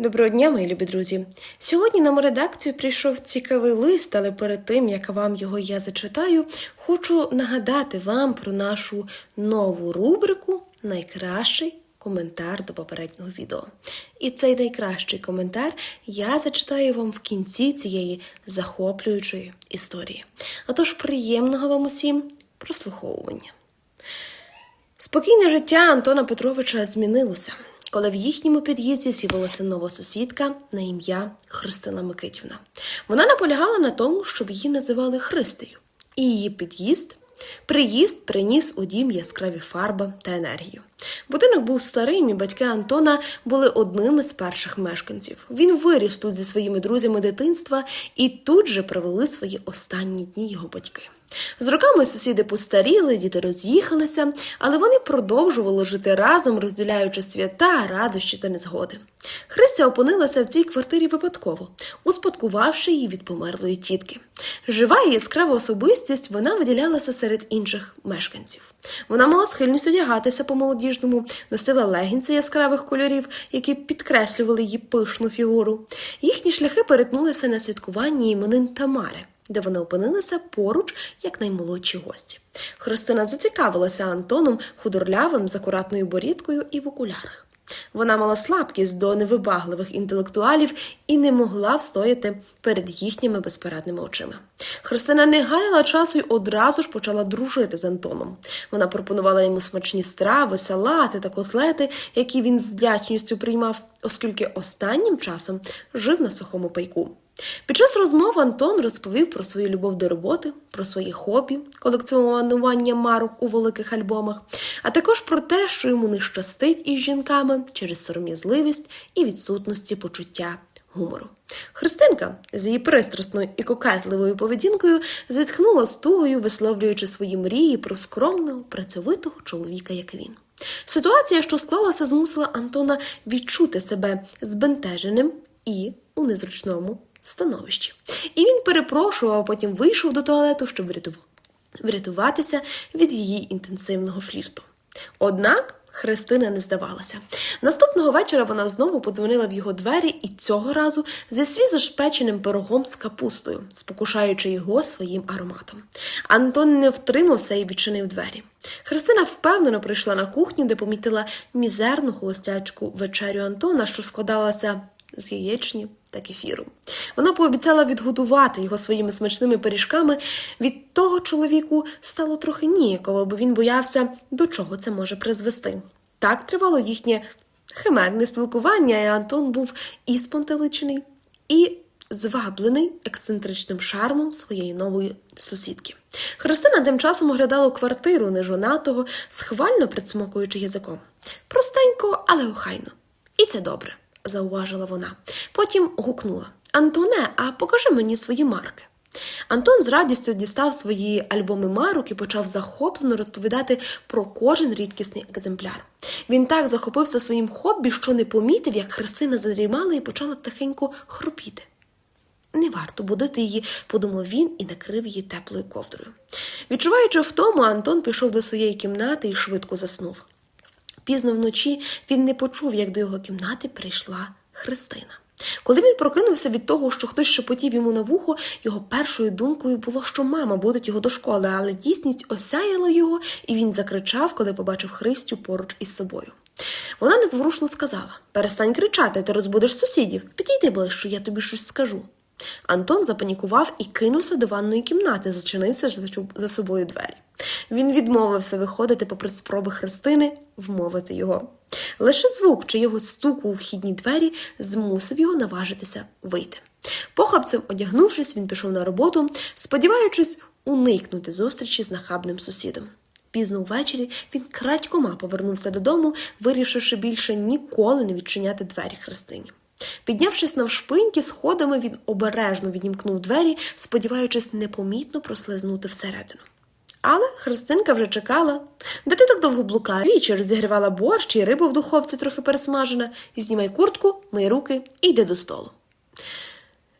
Доброго дня, мої любі друзі. Сьогодні нам у редакцію прийшов цікавий лист, але перед тим як вам його я зачитаю, хочу нагадати вам про нашу нову рубрику Найкращий коментар до попереднього відео. І цей найкращий коментар я зачитаю вам в кінці цієї захоплюючої історії. Отож, приємного вам усім прослуховування. Спокійне життя Антона Петровича змінилося, коли в їхньому під'їзді з'явилася нова сусідка на ім'я Христина Микитівна. Вона наполягала на тому, щоб її називали Христею, і її під'їзд. Приїзд приніс у дім яскраві фарби та енергію. Будинок був старим, і батьки Антона були одними з перших мешканців. Він виріс тут зі своїми друзями дитинства, і тут же провели свої останні дні його батьки. З роками сусіди постаріли, діти роз'їхалися, але вони продовжували жити разом, розділяючи свята, радощі та незгоди. Христя опинилася в цій квартирі випадково, успадкувавши її від померлої тітки. Жива і яскрава особистість вона виділялася серед інших мешканців. Вона мала схильність одягатися по молодіжному, носила легінці яскравих кольорів, які підкреслювали її пишну фігуру. Їхні шляхи перетнулися на святкуванні іменин Тамари де вони опинилися поруч як наймолодші гості. Христина зацікавилася Антоном худорлявим з акуратною борідкою і в окулярах. Вона мала слабкість до невибагливих інтелектуалів і не могла встояти перед їхніми безпорадними очима. Христина не гаяла часу й одразу ж почала дружити з Антоном. Вона пропонувала йому смачні страви, салати та котлети, які він з вдячністю приймав, оскільки останнім часом жив на сухому пайку. Під час розмов Антон розповів про свою любов до роботи, про свої хобі, колекціонування марок у великих альбомах, а також про те, що йому не щастить із жінками через сором'язливість і відсутності почуття гумору. Христинка з її пристрасною і кокетливою поведінкою зітхнула з тугою, висловлюючи свої мрії про скромного, працьовитого чоловіка, як він. Ситуація, що склалася, змусила Антона відчути себе збентеженим і у незручному становищі. І він перепрошував, а потім вийшов до туалету, щоб врятуватися від її інтенсивного флірту. Однак Христина не здавалася. Наступного вечора вона знову подзвонила в його двері і цього разу зі свіжошпеченим пирогом з капустою, спокушаючи його своїм ароматом. Антон не втримався і відчинив двері. Христина впевнено прийшла на кухню, де помітила мізерну холостячку вечерю Антона, що складалася з яєчні та кефіру. Вона пообіцяла відгодувати його своїми смачними пиріжками. Від того чоловіку стало трохи ніяково, бо він боявся, до чого це може призвести. Так тривало їхнє химерне спілкування, і Антон був і спонтеличений, і зваблений ексцентричним шармом своєї нової сусідки. Христина тим часом оглядала квартиру нежонатого, схвально присмокуючи язиком. Простенько, але охайно. І це добре, зауважила вона. Потім гукнула Антоне, а покажи мені свої марки. Антон з радістю дістав свої альбоми марок і почав захоплено розповідати про кожен рідкісний екземпляр. Він так захопився своїм хобі, що не помітив, як Христина задрімала і почала тихенько хропіти. Не варто будити її, подумав він і накрив її теплою ковдрою. Відчуваючи втому, Антон пішов до своєї кімнати і швидко заснув. Пізно вночі він не почув, як до його кімнати прийшла Христина. Коли він прокинувся від того, що хтось шепотів йому на вухо, його першою думкою було, що мама будить його до школи, але дійсність осяяла його, і він закричав, коли побачив Христю поруч із собою. Вона незворушно сказала: Перестань кричати, ти розбудиш сусідів. Підійди ближче, я тобі щось скажу. Антон запанікував і кинувся до ванної кімнати, зачинився за- за собою двері. Він відмовився виходити попри спроби Христини вмовити його. Лише звук чиєгось стуку у вхідні двері змусив його наважитися вийти. Похапцем одягнувшись, він пішов на роботу, сподіваючись уникнути зустрічі з нахабним сусідом. Пізно ввечері він крадькома повернувся додому, вирішивши більше ніколи не відчиняти двері Христині. Піднявшись навшпиньки сходами, він обережно відімкнув двері, сподіваючись непомітно прослизнути всередину. Але Христинка вже чекала. Де ти так довго блукаєш? Вічі розігрівала борщ і риба в духовці трохи пересмажена. Знімай куртку, мий руки і йди до столу.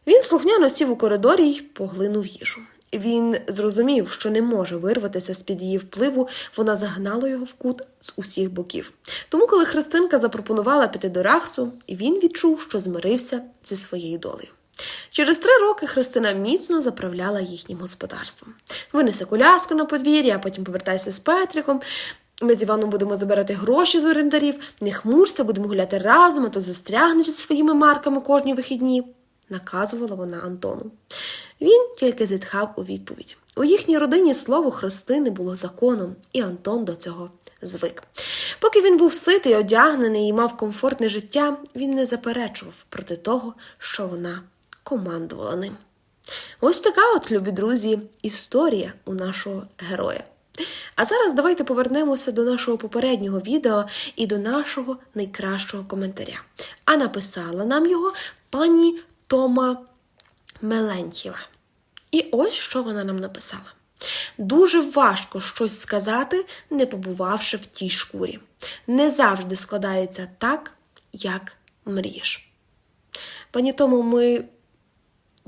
Він слухняно сів у коридорі й поглинув їжу. Він зрозумів, що не може вирватися з-під її впливу, вона загнала його в кут з усіх боків. Тому, коли Христинка запропонувала піти до Рахсу, він відчув, що змирився зі своєю долею. Через три роки Христина міцно заправляла їхнім господарством. Винесе коляску на подвір'я, а потім повертайся з Петриком. Ми з Іваном будемо забирати гроші з орендарів, не хмурся, будемо гуляти разом, а то застрягнеш зі своїми марками кожні вихідні, наказувала вона Антону. Він тільки зітхав у відповідь. У їхній родині слово Христини було законом, і Антон до цього звик. Поки він був ситий, одягнений і мав комфортне життя, він не заперечував проти того, що вона командувала ним. Ось така от, любі друзі, історія у нашого героя. А зараз давайте повернемося до нашого попереднього відео і до нашого найкращого коментаря. А написала нам його пані Тома Мелентьєва. І ось що вона нам написала. Дуже важко щось сказати, не побувавши в тій шкурі. Не завжди складається так, як мрієш. Пані Тому, ми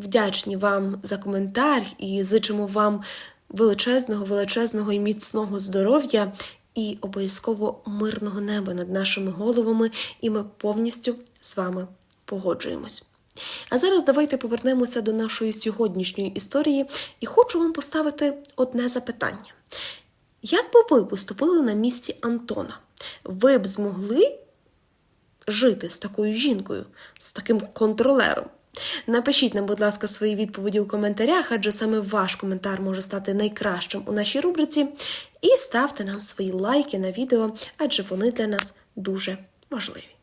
вдячні вам за коментар і зичимо вам величезного, величезного і міцного здоров'я і обов'язково мирного неба над нашими головами, і ми повністю з вами погоджуємось. А зараз давайте повернемося до нашої сьогоднішньої історії і хочу вам поставити одне запитання. Як би ви поступили на місці Антона? Ви б змогли жити з такою жінкою, з таким контролером? Напишіть нам, будь ласка, свої відповіді у коментарях, адже саме ваш коментар може стати найкращим у нашій рубриці. І ставте нам свої лайки на відео, адже вони для нас дуже важливі.